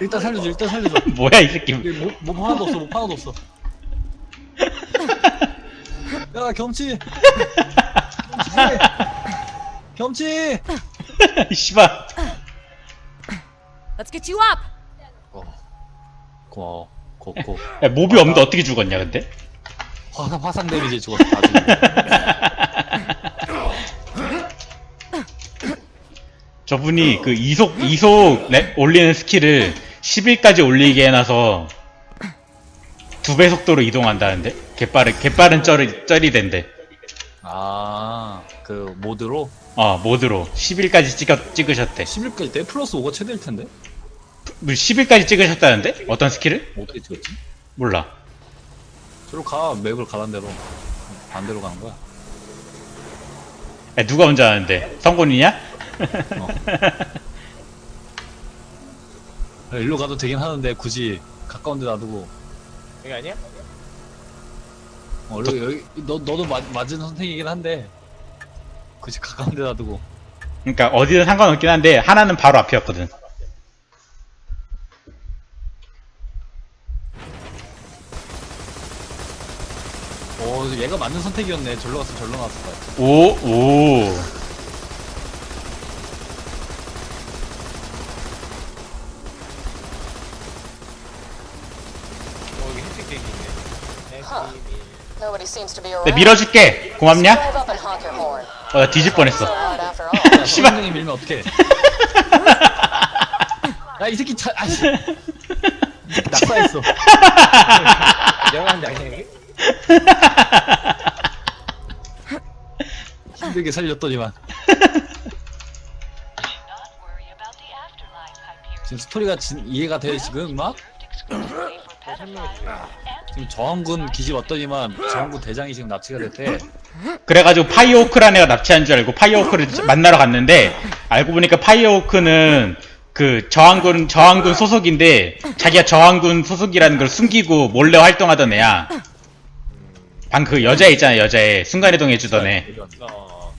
일단 살려줘 일단 살려줘. 뭐야 이 새끼. 여기 뭐, 뭐 하나도 없어 뭐 하나도 없어. 야 겸치. 겸치. 씨발. Let's get you up. 어, 고마워. 고고. 야, 몹이 없는데 어떻게 죽었냐 근데? 화상 화상 데미지 죽었어 나중에 저분이 그 이속 이속 내- 올리는 스킬을 10일까지 올리게 해놔서 두 배 속도로 이동한다는데? 개빠른 개빠른 쩔이 쩔이 된대. 아 그 모드로? 어 모드로. 10일까지 찍어 찍으셨대. 11까지 때 플러스 5가 최대일 텐데? 뭐 10일까지 찍으셨다는데? 어떤 스킬을? 어떻게 찍었지? 몰라. 저로 가 맵을 가란 대로. 반대로 가는 거야. 야, 누가 먼저 하는데? 성곤이냐? 어. 일로 가도 되긴 하는데 굳이 가까운 데 놔두고. 여기 아니야? 어, 여기, 여기 너, 너도 맞, 맞은 선택이긴 한데 굳이 가까운 데 놔두고. 그러니까 어디든 상관없긴 한데 하나는 바로 앞이었거든. 어 얘가 맞는 선택이었네. 절로 갔으면 절로 나왔을 거야. 오 오 어 여기 혜택 되기 있네 혜택이 Nobody seems to be 내 around. 밀어줄게 고맙냐 Drive up and honk your horn. 어, 나 뒤질 뻔했어 after all. 야 씨발. 밀면 어떡해 야 이 새끼 차 아씨 낙사했어 내려가는데 아니야 여기? 힘들게 살렸더니만 지금 스토리가 진, 이해가 돼 지금 막 지금 저항군 기지 왔더니만 저항군 대장이 지금 납치가 됐대 그래가지고 파이어호크란 애가 납치한 줄 알고 파이어호크를 만나러 갔는데 알고 보니까 파이어호크는 그 저항군 저항군 소속인데 자기가 저항군 소속이라는 걸 숨기고 몰래 활동하던 애야. 방그 여자 있잖아 여자애 순간이동 해주던 애. 어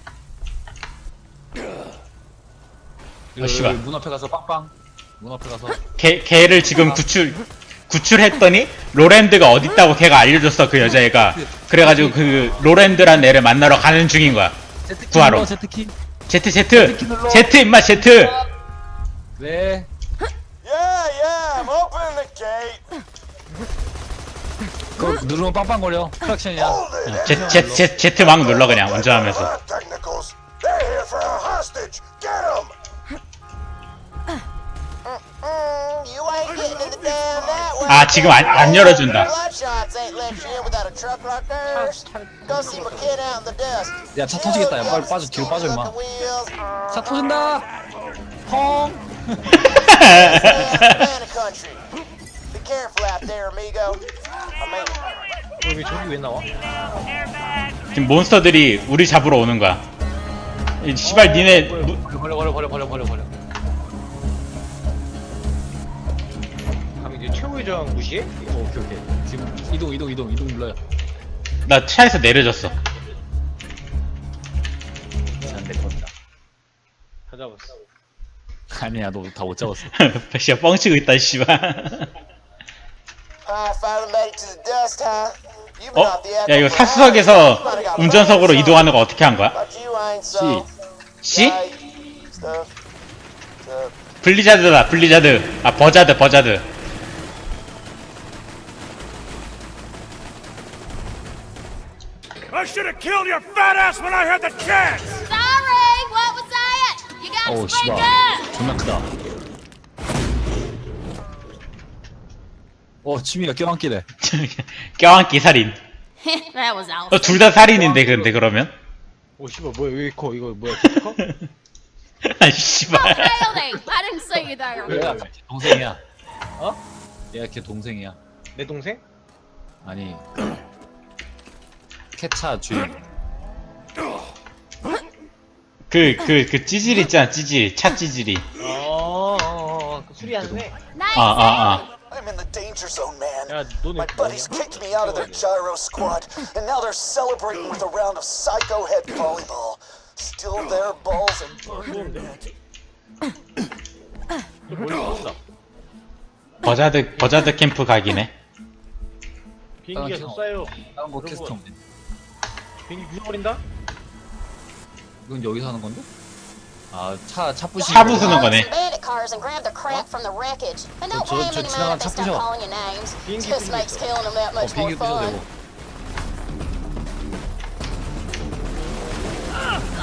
이거 씨발. 문 앞에 가서 빵빵 문 앞에 가서 걔 걔를 지금 구출 구출했더니 로랜드가 어디 있다고 걔가 알려줬어 그 여자애가. 그래가지고 그 로랜드란 애를 만나러 가는 중인 거야. 제트키 구하러. 눌러 제트키 제트 제트 제트 임마 제트. 네 Yeah, yeah, I'm opening the gate. 그거 누르면 빵빵거려 크락션이야 Hold it. 제, 제, 제, 제트 막 눌러 그냥 운전하면서. Technicals. They're here for our hostage. 아 지금 안, 안 열어준다. 야 차 터지겠다 야 빨리 빠져 뒤로 빠져 임마 차 터진다 펑 어, 여기 저기 왜 나와? 지금 몬스터들이 우리 잡으러 오는 거야. 이 씨발 니네 무- 버려 버려 버려 버려 버려 버려 저항 무시해? 어, 오케이 오케이 지금 이동 이동 이동 이동 눌러요 나 차에서 내려졌어. 안될 겁니다 다 잡았어 아니야 너 다 못 잡았어 씨발 뻥치고 있다 씨발. I finally made it to the dust, huh? You've been 어? off the 야 이거 사수석에서 운전석으로 이동하는 거 어떻게 한 거야? But you ain't so. C? Right, Stuff. Stuff. 블리자드다 블리자드. 아 버자드 버자드. Should have killed your fat ass when I had the chance! Sorry, what was that? You got 어우 씨발 up. 존나 크다 어 취미가 껴안기래 껴안기 살인. that was awful. 너둘다 살인인데 근데 그러면? 오 씨발 뭐야 왜 커? 이거 뭐야 제트커? 아 씨발. It. I didn't see you there. 얘가 걔 동생이야 어? 얘가 걔 동생이야 내 동생? 아니 캐차 주인 그 그 그 찌질 있잖아 찌질 차 찌질이. 어 어 어 그 수리하는 애? Nice. 아아 아. I'm in the danger zone, man. 야 너네 My buddies kicked me out of their gyro squad, and now they're celebrating with a round of psycho head volleyball. Still their balls and burning red. 너 멀리 갔다 버자드 버자드 캠프 각이네. 비행기가 아. 다른 거 그런 캐스터 거. 없네. 비행기 부숴버린다? 이건 여기서 하는 건데? 아, 차, 차 부시는 차 거. 부수는 거네. 저- 저 any 지나간 차 부셔. 비행기 부수고 있어. 어, 비행기 부셔도. 되고.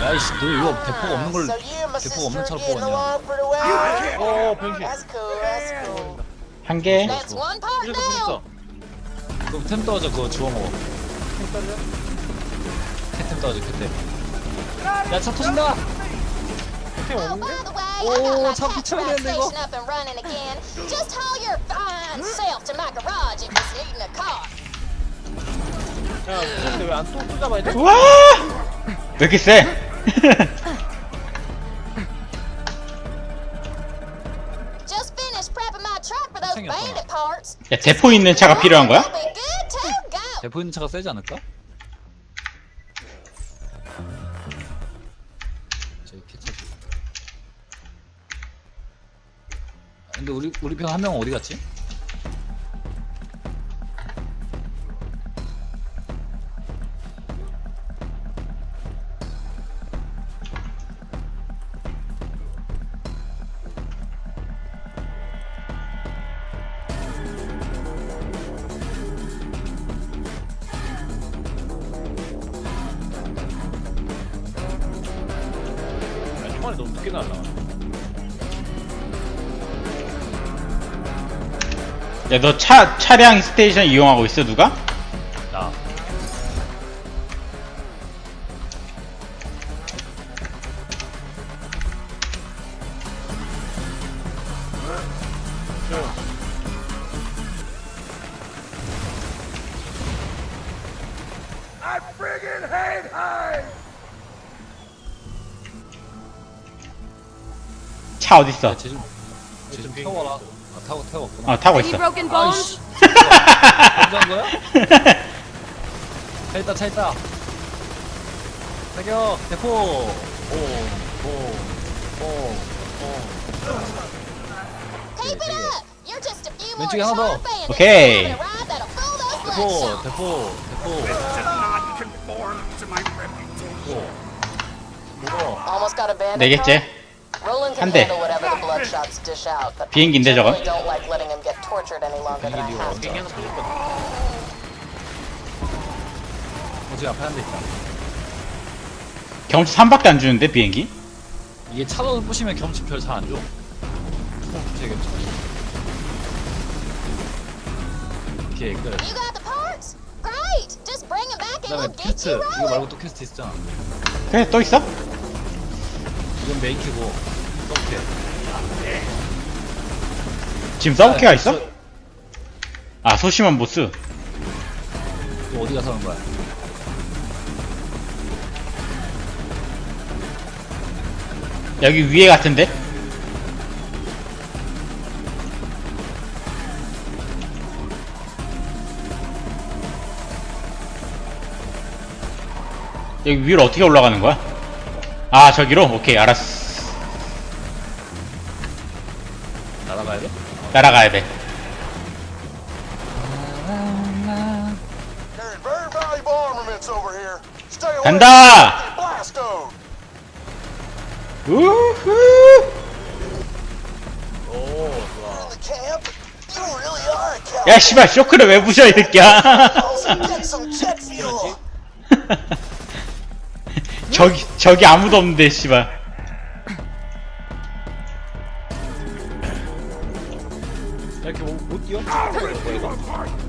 야이씨, 너 이거 대포가 없는 걸 대포가 없는 차로 뽑았냐? 어, 변신. 한 개. 부셨어. 부셨어. 그럼 템 떨어져, 그거 주워 먹어. 템떨 어져, 템. 야, 차 터진다! 템 Oh, 없는데? by the way, I 오, got my 참 tax 비춰야 되는데, 이거. station up and running again. Just haul your fine self to my garage if you're needing a car. 야, 근데 왜안 또, 또 잡아야 돼? 와! 왜 이렇게 세? 야 대포 있는 차가 필요한 거야? 대포 있는 차가 세지 않을까? 근데 우리 우리 편 한 명 어디 갔지? 야 너 차 차량 스테이션 이용하고 있어 누가? 나. 차 어디 있어? 쟤 좀, 쟤좀 태워라. 아, 타고 태웠구나. 어 타고 Any 있어. broken bones? 아이씨. 혼자 한 거야? 차 있다, 차 있다. 사격, 대포. 오, 오, 오, 오. Keep it up. You're just a few more 왼쪽에 하나 더. charred bandits 오케이. having a ride that'll fill those 대포, bloodshot. 대포, 대포. Did not conform to my reputation. 무거워. Almost got a bandit. 네 개째. Roland 한 can 대. handle whatever the bloodshots dish out, but 비행기인데, 저건? generally don't like letting him get tortured any longer than I have 비행기 to. 하나 터질 거다. 어제 앞에 한 대 있다. 경치 3밖에 안 주는데 비행기? 이게 차로 부시면 경치 별 잘 안 줘. 제 경치. 오케이, 끝. You got the parts? Great. Just bring them back and 그다음에 get 퀘스트. you 이거 rolling. 말고 또 퀘스트 있잖아. 그래 또 있어? 이건 메인 키고. 서브캐. 지금 서브캐가 있어? 아 소심한 보스. 또 어디 가서 하는 거야? 여기 위에 같은데? 여기 위로 어떻게 올라가는 거야? 아 저기로? 오케이 알았어 날아가야 돼? 날아가야 돼 Carrying very valuable armaments over here. Stay away. 간다! Blast. 우후 오, 좋아. In the camp? You really are a cowboy. 야 씨발 쇼크를 왜 부셔 이 새끼야 Also, get some jet fuel. 저기 저기 아무도 없는데 씨발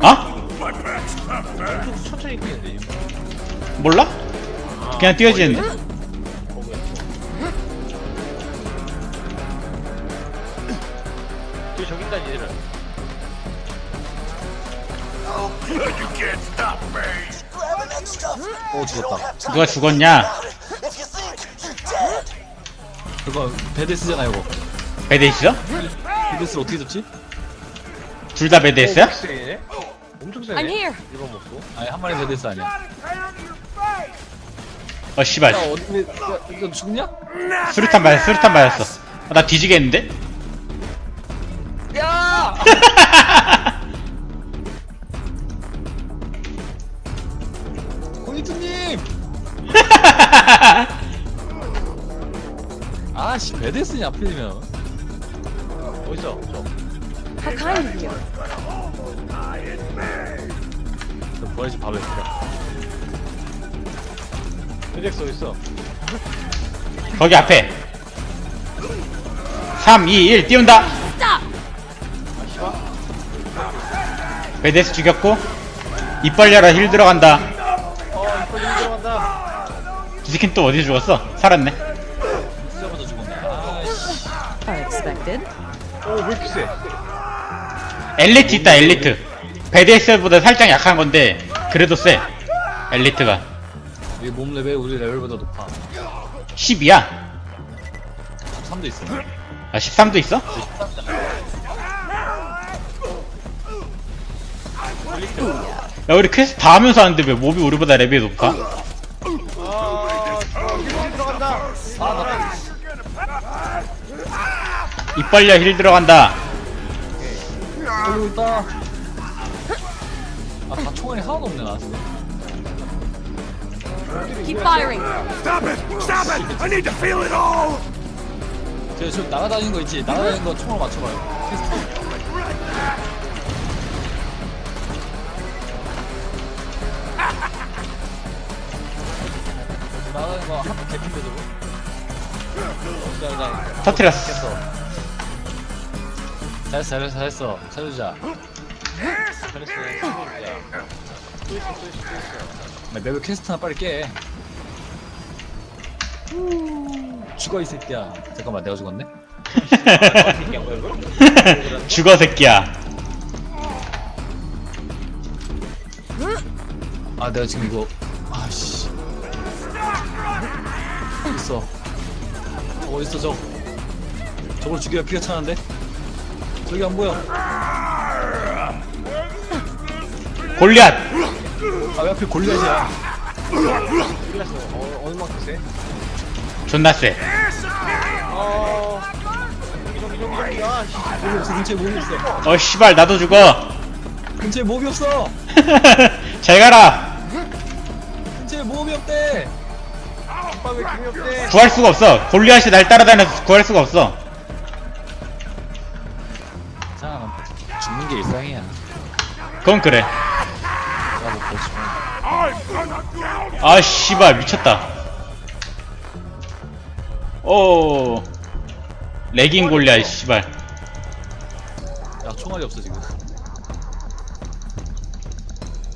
어? 좀 천천히 뛰는데, 이거. 몰라? 그냥 뛰어지는데 거기야. 저 저기 있다. 오 You don't 죽었다. 누가 to 죽었냐? think about it. If you think you're dead. 그거 베데스잖아 이거. 베데스요? 베데스를 어떻게 잡지? 둘 다 베데스야? 쌤. I'm here. 1번 먹고. 아니 한 마리 레드스 아니야. 어 씨발 야 어디 야, 죽냐? 수류탄 맞았 수류탄 맞았어 아, 나 뒤지겠는데? 야! 고이트님. 아씨 레드스냐 필이면. 어디서? 저. How kind of you. 저 버리지 밥에 있다 페덱스 어딨어? 거기 앞에 3 2 1 띄운다 Stop! 베데스 죽였고 입 벌려라 힐 들어간다 어, 좀 들어간다. 이 새끼는 또 어디 죽었어? 살았네 진짜부터 죽었네 아씨 Unexpected. 오, 왜 이렇게 세? 엘리트 있다 엘리트. 베데스보다 살짝 약한 건데 그래도 세 엘리트가. 우리 몸 레벨 우리 레벨보다 높아. 10이야? 3도 있어. 아 13도 있어? 야 우리 퀘스트 다 하면서 하는데 왜 몹이 우리보다 레벨이 높아? 벌려 힐 들어간다 걸리고 있다 아 다 총알이 하나도 없네 나 지금 Keep firing. Stop it! Stop it! I need to feel it all! 저 지금 날아다니는 거 있지 날아다니는 거 총으로 맞춰봐요 피스톨 날아다니는 거 한번 날아다니는 거 터트렸어 잘했어 잘했어 잘했어 살려주자 잘했어, 잘했어. 또 있어, 또 있어, 또 있어. 나 맵을 퀘스트나 빨리 깨 죽어 이 새끼야 잠깐만 내가 죽었네? 이게 뭐야, 이거? 죽어 새끼야 아 내가 지금 이거 아씨 있어 어 있어 저 저걸 죽여야 피가 차는데 저기 안 보여 골리앗 아왜 하필 골리앗이야 끝났어. 어, 어느 만큼 세? 존나 세 어, 저기, 저기, 저기, 저기. 아, 씨. 몸이 없어 근처에 몸이 없어 어 씨발 나도 죽어 근처에 몸이 없어 잘 가라 근처에 몸이 없대 오빠 왜 김이 없대? 구할 수가 없어 골리앗이 날 따라다녀서 구할 수가 없어 게 일상이야. 그건 그래. 그렇지 아 씨발 미쳤다. 오. 레깅 골리앗 씨발. 야 총알이 없어 지금.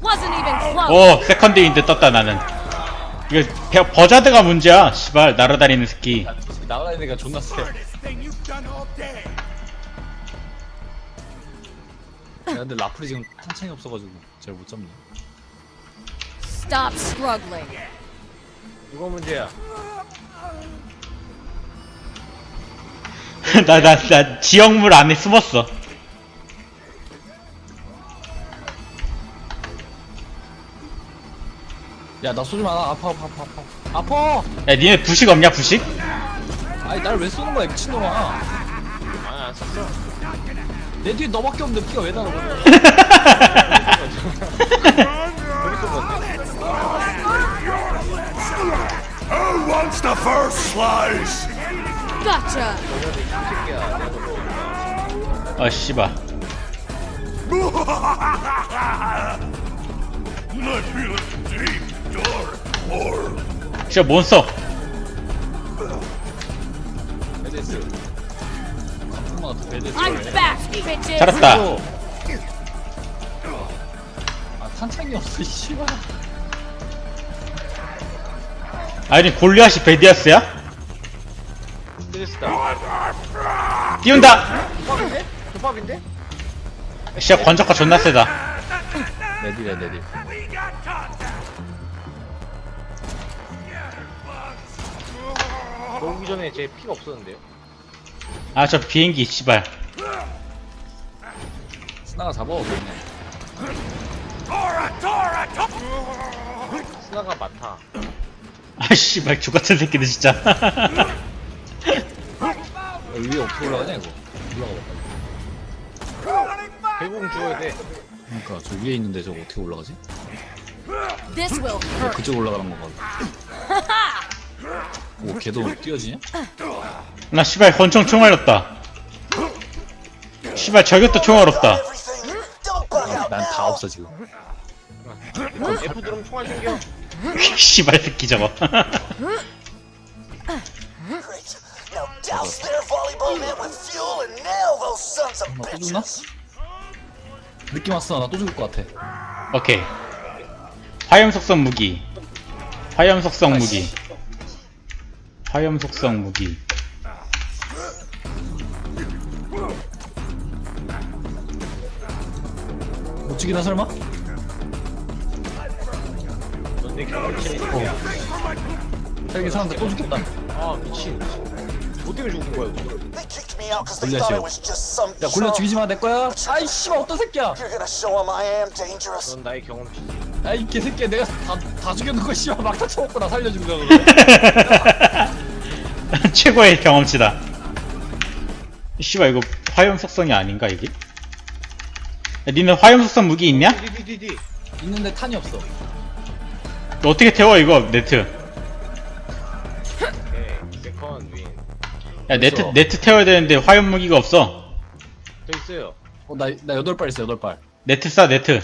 Wasn't even close. 오 세컨드인데 떴다 나는. 이거 배- 버자드가 문제야 씨발. 날아다니는 새끼. 야, 저 새끼 날아다니니까 존나 세 야, 근데 라플이 지금 탄창이 없어가지고 잘 못 잡네 Stop struggling. 누가 문제야? 나 나 나 지역물 안에 숨었어 야 나 쏘지 마 아파 아파 아파 아파 아파 야 니네 부식 없냐 부식? 아니 날 왜 쏘는 거야 미친놈아 아니, 안 샀어. 내 뒤에 너밖에 없는데 피가 왜 나는 거야 Who wants the first slice? Gotcha. 어 씨발 I feel it deep, dark, or 진짜 몬스터 I'm back, bitches. 살았다 아 탄창이 없어 이 씨발 아니 골리앗이 베디아스야? 띄운다 조밥인데? 조밥인데? 씨발 건적화 존나 세다 내딜이야 내딜 너 오기 전에 제 피가 없었는데요? 아 저 비행기 씨발 스나가 잡아 Tora! 스나가 많다. 아 씨발 죽같은 새끼들 진짜 야, 위에 어떻게 올라가냐 이거 올라가 봐 대공 주워야 돼. 그러니까 저 위에 있는데 저거 어떻게 올라가지? This will hurt. 그쪽 올라가는 건가 오 걔도 뛰어지냐? 나 씨발 권총 총알 없다. 씨발 저격도 총알 없다. 난 다. 없어 지금 F 누르면 총알 생겨. 씨발 새끼 저거. Great. Now douse their volleyball net with fuel and nail those sons of 또 죽나? bitches. 느낌 왔어 나 또 죽을 것 같아 오케이. 화염 속성 무기. 화염 속성 무기. 화염 속성 무기. 죽이나 설마? 넌내 경험치 야 헬기 사람들 또 죽겠다 아 미친. 뭐 때문에 죽은 거야? 이거? They kicked me out because they 골리앗이요. thought I was just some 야 골려 chump. 죽이지 마 내 거야 아이 씨발 어떤 새끼야 You're gonna show them I am dangerous. 넌 나의 경험치. 아이 개새끼야 내가 다, 다 죽여놓고 씨발 막다 쳐먹고 나 살려준 거야 그거 최고의 경험치다. 씨발 이거 화염 속성이 아닌가 이게? 야, 니는 화염 속성 무기 있냐? 디디디디. 있는데 탄이 없어 너 어떻게 태워 이거 네트? 오케이. 세컨 윈. 야 네트 없어. 네트 태워야 되는데 화염 무기가 없어. 저 있어요. 어 나 나 여덟 발 있어 여덟 발 네트 쏴 네트.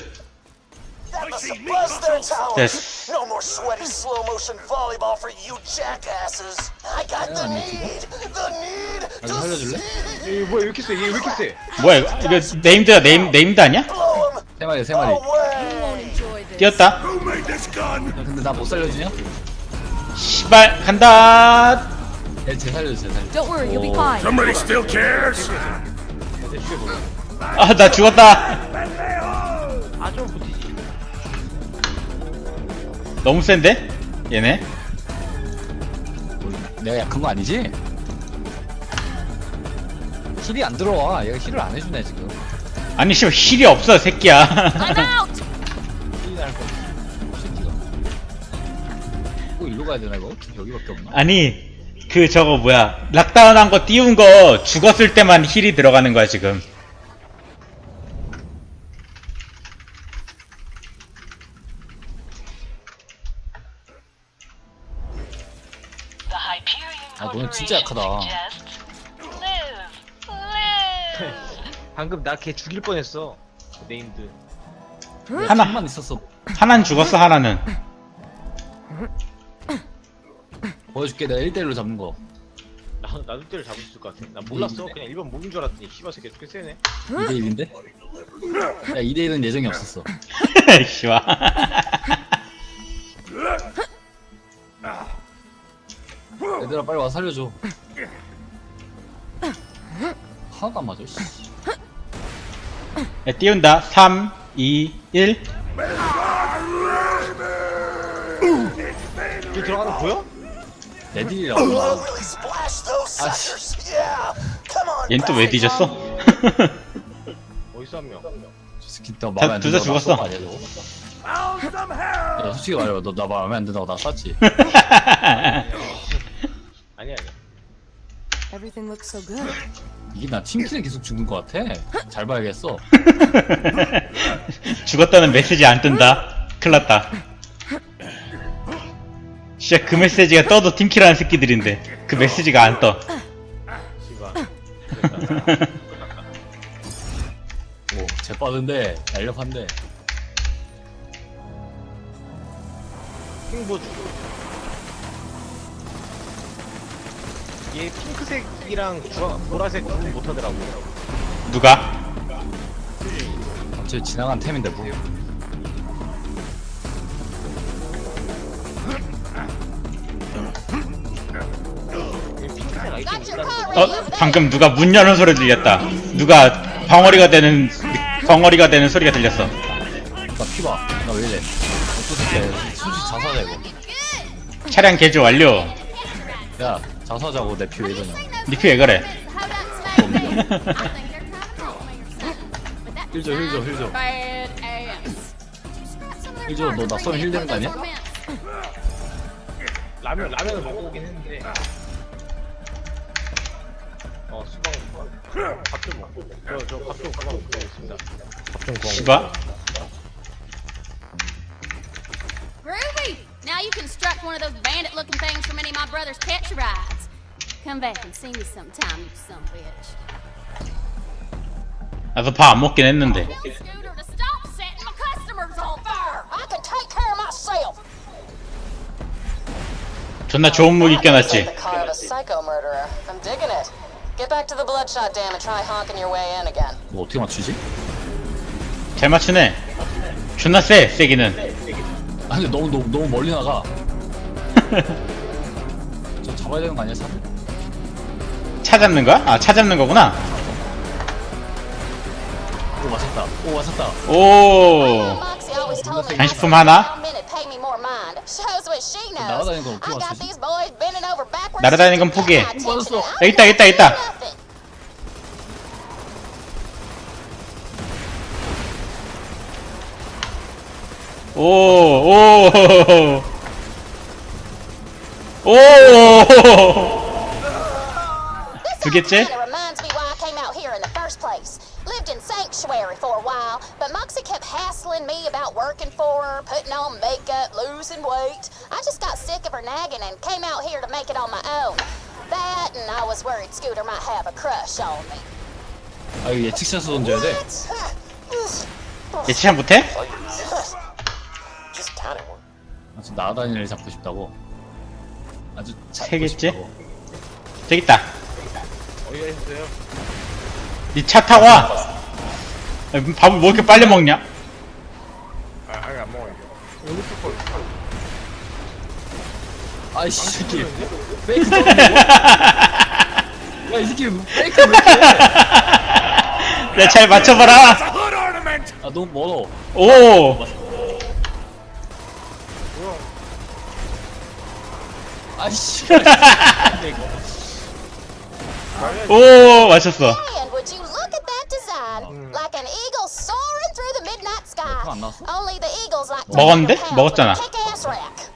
That must have buzzed their towers. Yes. No more sweaty slow motion volleyball for you jackasses. I got the need. The need 나 to 좀 살려줄래? see. 얘 뭐야 왜 이렇게 세? 얘왜 이렇게 세? 뭐야 이거, 이거 네임드야 네임 네임드 아니야? Blow 'em 세 마리 세 마리 away. enjoy this. 뛰었다. 근데 나 못 살려주냐? 씨발 간다. 얘쟤 살려줘 쟤 살려줘 Don't worry, you'll be 오. fine. Somebody still cares? 아 나 죽었다. 아좀. 너무 센데? 얘네? 내가 약한 거 아니지? 힐이 안 들어와 얘가 힐을 안 해주네 지금 아니 씨발 힐이 없어 새끼야. Out! 힐이 날 거 새끼가 또 일로 가야 되나 이거? 여기밖에 없나? 아니 그 저거 뭐야 락다운 한 거 띄운 거 죽었을 때만 힐이 들어가는 거야 지금. The Hyperion 아, 너는 진짜 약하다. 방금 나 걔 죽일 뻔했어. 네임드. 하나 한만 있었어 하나는 죽었어 하나는. 보여줄게 내가 1대1로 잡는 거 나 나도 때를 잡을 수 있을 것 같아. 나 몰랐어. 그냥 일반 몸인 줄 알았더니 씨발 새끼 꽤 세네. 2대1인데? 야 2대1은 예정이 없었어 씨발. 얘들아 빨리 와서 살려줘 하나도 안 맞아 씨. 야, 띄운다. 3, 2, 1. 저 들어가는 거 보여? 내 딜이라고 나 Really splash those 아, suckers. Yeah. Come on. 얜또왜 back. 뒤졌어? 어디서 한 명? 저 새끼 너 마음에 안 둘다 든다고 나 죽었어. 쏜거 아니야 저거? 야 솔직히 말해봐 너 나 마음에 안 든다고 나 쐈지 아니 아니. Everything looks so good. 이게 나 팀킬에 계속 죽는 거 같아 잘 봐야겠어 죽었다는 메시지 안 뜬다. 큰일났다. 진짜 그 메시지가 떠도 팀킬하는 새끼들인데 그 메시지가 안 떠. 씨발. 오 재 빠른데 날렵한데 킹보 주고. 얘 핑크색이랑 주황, 보라색 구분 못하더라고. 누가? 저 지나간 템인데 뭐 얘 핑크색 아이템 Got your 있다는 car 어? 방금 누가 문 여는 소리 들렸다. 누가 벙어리가 되는 벙어리가 되는 소리가 들렸어. 나 피봐 나 왜 이래 새끼야 수지 자사자 이거 차량 개조 완료. 야 자사자고 내 피왜 이러냐 니피 왜 그래? 힐줘 Bad ass. 힐줘 너나 쏘면 힐 되는 거 아니야? 라면 라면을 먹고 오긴 했는데. 어 수박 밥좀 먹고. 저저 밥좀 그만 먹고 있습니다. 밥좀. 씨바. Groovy! Now you can strut one of those bandit looking things from any of my brother's catch rides. Come back and see me sometime, you son of a bitch. 나도 밥 안 먹긴 했는데. Tell Scooter to stop setting my customers on fire. I can take care of myself. 존나 좋은 무기 껴놨지. the car of a psycho murderer. I'm digging it. Get back to the bloodshot dam and try honking your way in again. 뭐 어떻게 맞추지? 잘 맞추네. 존나 세, 세기는. 아 근데 너무 너무 너무 멀리 나가. 저 잡아야 되는 거 아니야 차? 차 잡는 거야? 아, 차 잡는 거구나. 오 맞았다. 오 맞았다. 오. 간식품 하나? 날아다니는 건 어떻게 backwards. 날아다니는 건 포기해. 맞았어. 여기 있다, 있다, 있다. Nothing. 오, 오. 오. 두 개째? Kinda reminds me why I came out here in the first place. Lived in sanctuary for a while, but Moxie kept hassling me about working for her, putting on makeup, losing weight. I just got sick of her nagging and came out here to make it on my own. That and I was worried Scooter might have a crush on me. 아 이거 예측샷으로 던져야 돼. 예측 못해? Just kind of. 아주 날아다니는 애 잡고 싶다고. 아주 잡고 세 개째? 싶다고. 저기 있다. 어디가 있어요? 니 차 타고 와. 야, 밥을 뭐 이렇게 빨리 먹냐? 아, 아니 안 먹어요. 아이씨 이 새끼. 페이크. 야이 새끼 페이크 왜 이렇게? 해? 내가 잘 맞춰봐라. 아 너무 멀어. 오. 아이씨. 오, 맞췄어. And would you look at that design? Like an eagle soaring through the midnight sky. 그거 안 나왔어? Only the eagles like to 먹었는데? 먹었잖아. kick-ass rack.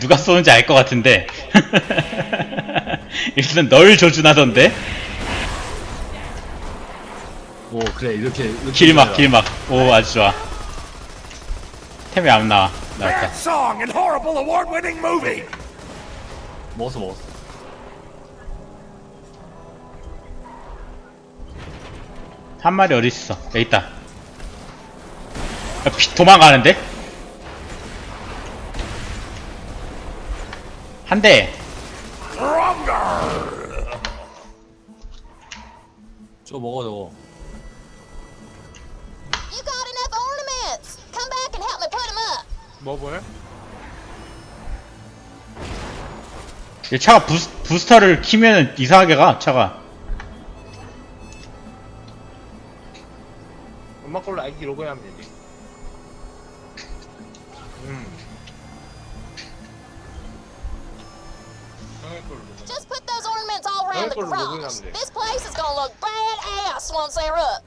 누가 쏘는지 알 것 같은데. 일단 널 조준하던데. 오 그래 이렇게 이렇게 길막, 해야. 길막. 오, 아주 좋아. 템이 안 나와. 나왔다. Bad song and horrible award-winning movie! 먹었어 먹었어. 한 마리 어디 있어? 여기 있다. 야, 피- 도망가는데? 한 대. 저거 먹어 저거. 뭐 뭐야? 이 차가 부스, 부스터를 키면 이상하게 가, 차가. 엄마 걸로 아이디 로그인 하면 되지. 음. 형의 걸로 로그인. Just put those ornaments all around the Michael, look at garage. them. This place is gonna look badass once they're up.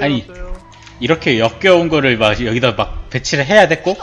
아니. 이렇게 역겨운 거를 막 여기다 막 배치를 해야 됐고?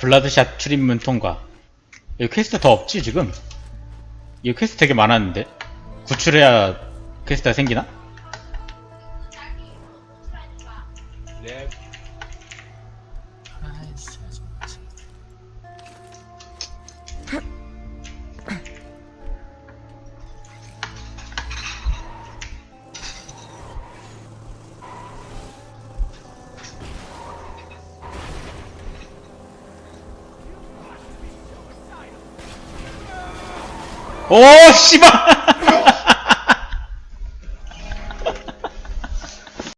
블라드샷 출입문 통과. 여기 퀘스트 더 없지, 지금? 이 퀘스트 되게 많았는데. 구출해야 퀘스트가 생기나? 오, 씨발!